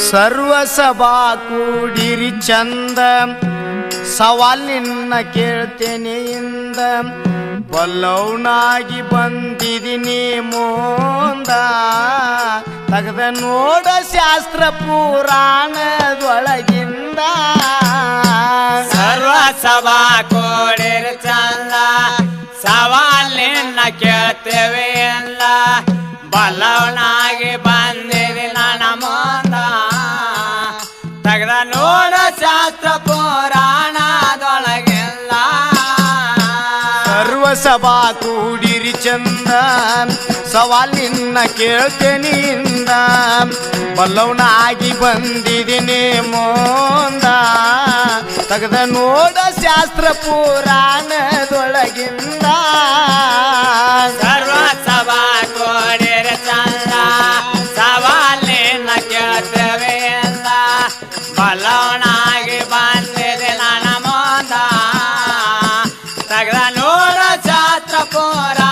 ಸರ್ವ ಸಭಾ ಕೂಡಿರಿ ಚಂದ ಸವಾಲಿನ ಕೇಳ್ತೇನೆ ಇಂದ ಬಲ್ಲವನಾಗಿ ಬಂದಿದ್ದೀನಿ ಮೋಂದ ತಗದ ನೋಡ ಶಾಸ್ತ್ರ ಪುರಾಣದೊಳಗಿಂದ ಸರ್ವ ಸಭಾ ಕೋಡಿರ ಚಂದ ಸವಾಲಿನ ಕೇಳ್ತೇವೆ ಎಲ್ಲ ಬಲ್ಲವನಾಗಿ ಸಭಾ ಕೂಡಿರಿ ಚಂದ ಸವಾಲಿನ್ನ ಕೇಳ್ತೇನೆ ಇಂದ ಬಲ್ಲವನಾಗಿ ಬಂದಿದ್ದೀನಿ ಮೋಂದ. ತಗದ ನೋಡ ಶಾಸ್ತ್ರ ಪುರಾಣದೊಳಗಿಂದ. ಸರ್ವ ಚಂದ. ಸವಾಲಿನ ಕೇಳ್ತೇವೆ ಬಲ್ಲ ತೆಗೆದ ಜಾತ್ರ ಪುರಾಣದೊಳಗೆಲ್ಲ.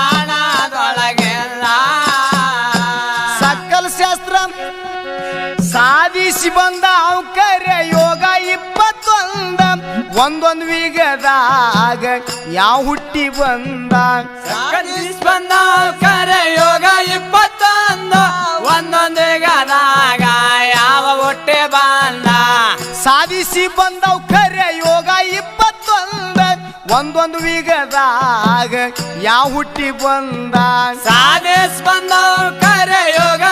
ಸಕಲ ಶಾಸ್ತ್ರ ಸಾಧಿಸಿ ಬಂದ ಕರೆ ಯೋಗ ಇಪ್ಪತ್ತೊಂದ. ಒಂದೊಂದು ವಿಗದಾಗ ಯಾವ ಹುಟ್ಟಿ ಬಂದ? ಸಾಧಿಸಿ ಬಂದ ಕರೆ ಯೋಗ ಇಪ್ಪತ್ತೊಂದು ಒಂದೊಂದು ವಿಗದಾಗ ಯಾವ ಹುಟ್ಟಿ ಬಂದ? ಸಾಧಿಸ್ ಬಂದ ಕರೆ ಯೋಗ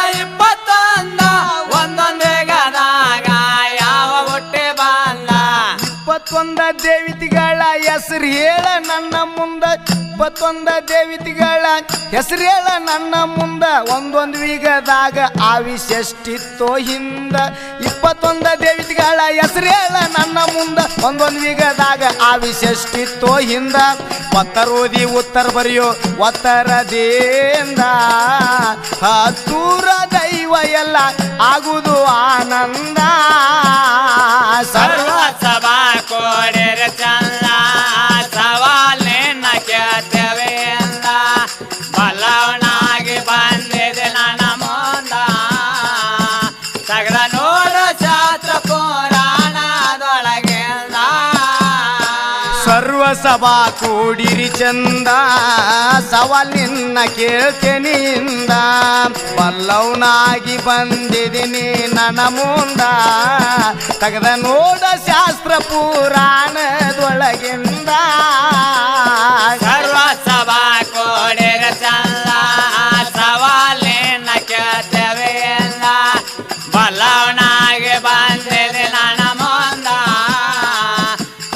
ಇಪ್ಪತ್ತೊಂದ ದೇವಿತಿಗಳ ಹೆಸರು ಹೇಳ ನನ್ನ ಮುಂದ. ಇಪ್ಪತ್ತೊಂದ ದೇವಿತಿಗಳ ಹೆಸರು ಹೇಳ ನನ್ನ ಮುಂದ. ಒಂದೊಂದು ವಿಗದಾಗ ಆವಿಷಷ್ಟಿತ್ತೋ ಹಿಂದ. ಇಪ್ಪತ್ತೊಂದ ದೇವಿತಿಗಳ ಹೆಸರು ಹೇಳ ನನ್ನ ಮುಂದ. ಒಂದೊಂದು ವಿಗದಾಗ ಆವಿಷಷ್ಟಿತ್ತೋ ಹಿಂದ. ಓದಿ ಉತ್ತರ ಬರೆಯೋ ಒತ್ತರದಿಂದ. ಹತ್ತೂರ ದೈವ ಎಲ್ಲ ಆಗುದು ಆನಂದ. ಸಭಾ ಕೂಡಿರಿ ಚಂದ ಸವಾಲಿನ ಕೇಳ್ತೇನಿಂದ ಪಲ್ಲವನಾಗಿ ಬಂದಿದ್ದೀನಿ ನನ್ನ ಮುಂದ. ತಗದ ನೋಡ ಶಾಸ್ತ್ರ ಪುರಾಣದೊಳಗಿಂದ. ಸರ್ವ ಚಂದ ಸವಾಲಿನ ಕೇಳ್ತೇವೆ ಎಂದ ಬಲ್ಲವನಾಗಿ ಬಂದಿದೆ ನನ್ನ ಮುಂದ.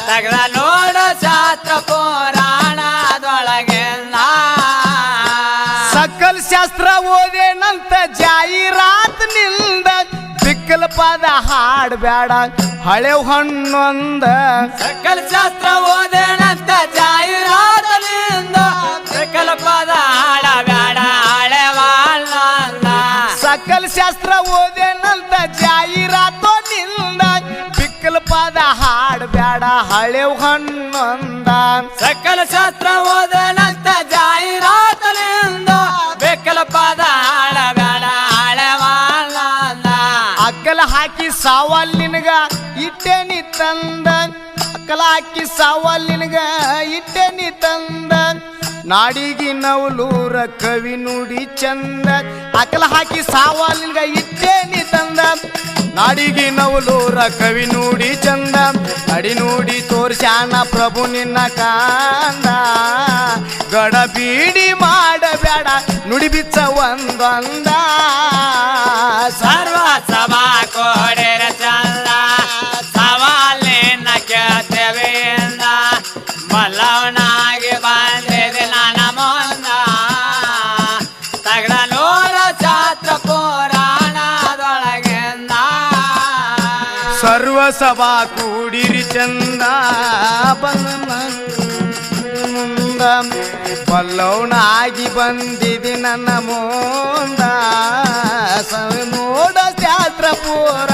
ತಗದ ನೋಡ ಶಾಸ್ತ್ರ ಪುರಾಣದೊಳಗೆಲ್ಲ. ಸಕಲ ಶಾಸ್ತ್ರ ಓದೇನಂತ ಜಾಹೀರಾತ್ನಿಂದ ಬಿಕ್ಕಲ ಪದ ಹಾಡ್ಬೇಡ ಹಳೆ ಹಣ್ಣೊಂದ ಸಕಲ ಶಾಸ್ತ್ರ ಓದೇನಂತ ಜಾಹೀರಾತನಿಂದ ಶಾಸ್ತ್ರ ಓದೇನಂತ ಜಾಹೀರಾತೋ ನಿಂದ ಬಿಕ್ಕಲ ಪದ ಹಾಡಬೇಡ ಹಳೆವ್ ಹಣ್ಣೊಂದ. ಸಕಲ ಶಾಸ್ತ್ರ ಓದನಂತ ಜಾಹೀರಾತನಿಂದ. ಬೆಕ್ಕಲ ಪದ ಹಾಡಬೇಡ ಹಳೆ ಅಕ್ಕಲ ಹಾಕಿ ಸಾವಲ್ ನಿನಗ ಇಟ್ಟೆನಿ ತಂದ. ಅಕ್ಕಲ ಹಾಕಿ ಸಾವಲ್ ನಿನಗ ಇಟ್ಟೆನಿ ತಂದ. ನಾಡಿಗಿ ನವಲೂರ ಕವಿ ನುಡಿ ಚಂದ. ಅಕಲ ಹಾಕಿ ಸಾವಾಲಿಲ್ಗ ಇಟ್ಟೇನಿ ತಂದ. ನಾಡಿಗಿ ನವಲೂರ ಕವಿ ನುಡಿ ಚಂದ. ನಡಿ ನುಡಿ ತೋರ್ಸ್ಯಾನ ಪ್ರಭು ನಿನ್ನ ಕಾಂದ. ಗಡ ಬೀಡಿ ಮಾಡಬೇಡ, ನುಡಿ ಬಿಚ್ಚ ಒಂದೊಂದ. ಸರ್ವ ಸಭಾ ಕೋಡೆರ ಚಂದ. ಸವಾಲಿನ ಕೇಳ್ತೇವೆ ಎಂದ ಬಲ್ಲವನಾಗಿ ಸರ್ವ ಸಭಾ ಕೂಡಿರಿ ಚಂದ ಮುಂದ ಪಲ್ಲವನಾಗಿ ಬಂದಿದೆ ನನ್ನ ಮೋಂದ. ಸ- ನೋಡ ಜಾತ್ರ ಪುರಾಣದೊಳಗಿಂದ